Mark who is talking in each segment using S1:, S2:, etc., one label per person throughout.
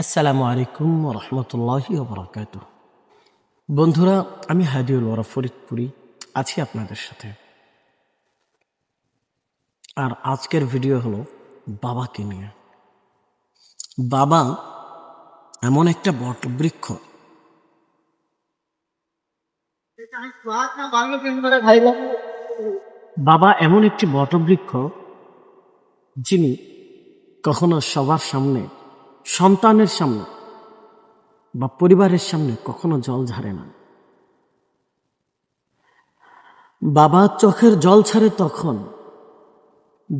S1: আসসালামু আলাইকুম রহমতুল্লাহি বরকাত বন্ধুরা, আমি হাদিউল ওরা ফরিদপুরি, আছি আপনাদের সাথে। আর আজকের ভিডিও হলো বাবাকে নিয়ে। বাবা এমন একটা বটবৃক্ষ। বাবা এমন একটি বটবৃক্ষ যিনি কখনো সবার সামনে সন্তানের সামনে বা পরিবারের সামনে কখনো জল ঝাড়ে না। বাবা চোখের জল ছাড়ে তখন,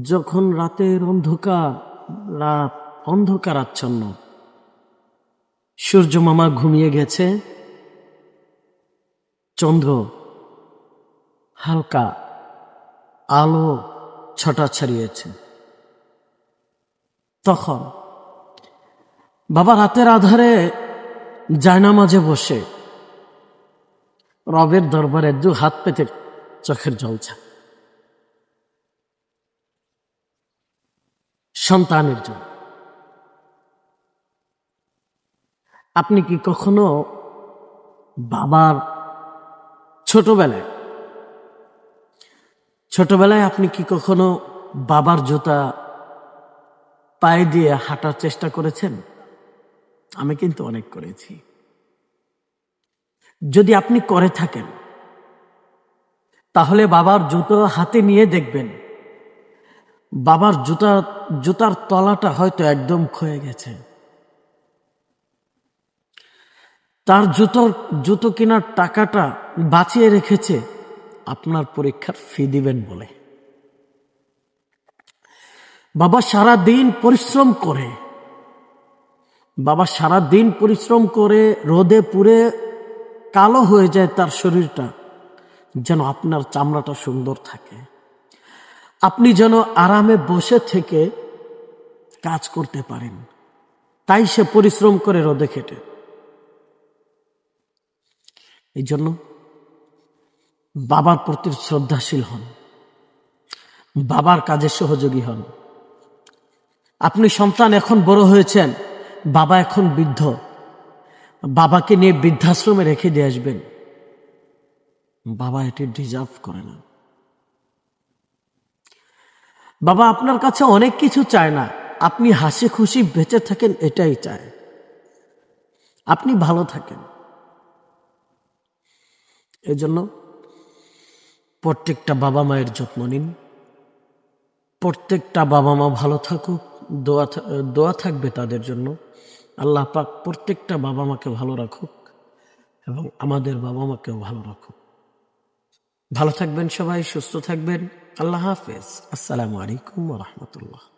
S1: যখন রাতের অন্ধকার, রাত অন্ধকার আচ্ছন্ন সূর্য মামা ঘুমিয়ে গেছে, চন্দ্র হালকা আলো ছটা ছাড়িয়েছে। তখন বাবা রাতের আধারে জায়নামাজে বসে। রবের দরবারে দু হাত পেতে চোখের জলছা সন্তানের জন্য। আপনি কি কখনো বাবার ছোটবেলায় ছোটবেলায় আপনি কি কখনো বাবার জুতা পায়ে দিয়ে হাঁটার চেষ্টা করেছেন? আমি কিন্তু অনেক করেছি। যদি আপনি করে থাকেন, তাহলে বাবার জুতো হাতে নিয়ে দেখবেন, বাবার জুতা, জুতার তলাটা হয়তো একদম ক্ষয়ে গেছে। তার জুতোর, জুতো কেনার টাকাটা বাঁচিয়ে রেখেছে, আপনার পরীক্ষার ফি দিবেন বলে। বাবা সারা দিন পরিশ্রম করে বাবা সারা দিন পরিশ্রম করে রোদে পুড়ে কালো হয়ে যায় তার শরীরটা, যেন আপনার চামড়াটা সুন্দর থাকে। আপনি যেন আরামে বসে থেকে কাজ করতে পারেন। তাই সে পরিশ্রম করে রোদে খেটে। এই জন্য বাবার প্রতি শ্রদ্ধাশীল হন। বাবার কাজে সহযোগী হন। আপনি সন্তান এখন বড় হয়েছেন। বাবা এখন বৃদ্ধ। বাবাকে নিয়ে বৃদ্ধাশ্রমে রেখে দিয়ে আসবেন। বাবা এটি ডিজার্ভ করে না বাবা আপনার কাছে অনেক কিছু চায় না। আপনি হাসি খুশি বেঁচে থাকেন, এটাই চায়। আপনি ভালো থাকেন। এজন্য প্রত্যেকটা বাবা মায়ের যত্ন নিন। প্রত্যেকটা বাবা মা ভালো থাকুক। দোয়া দোয়া থাকবে তাদের জন্য। আল্লাহ পাক প্রত্যেকটা বাবা মাকে ভালো রাখুক এবং আমাদের বাবা মাকেও ভালো রাখুক। ভালো থাকবেন সবাই, সুস্থ থাকবেন। আল্লাহ হাফেজ। আসসালামু আলাইকুম রহমতুল্লাহ।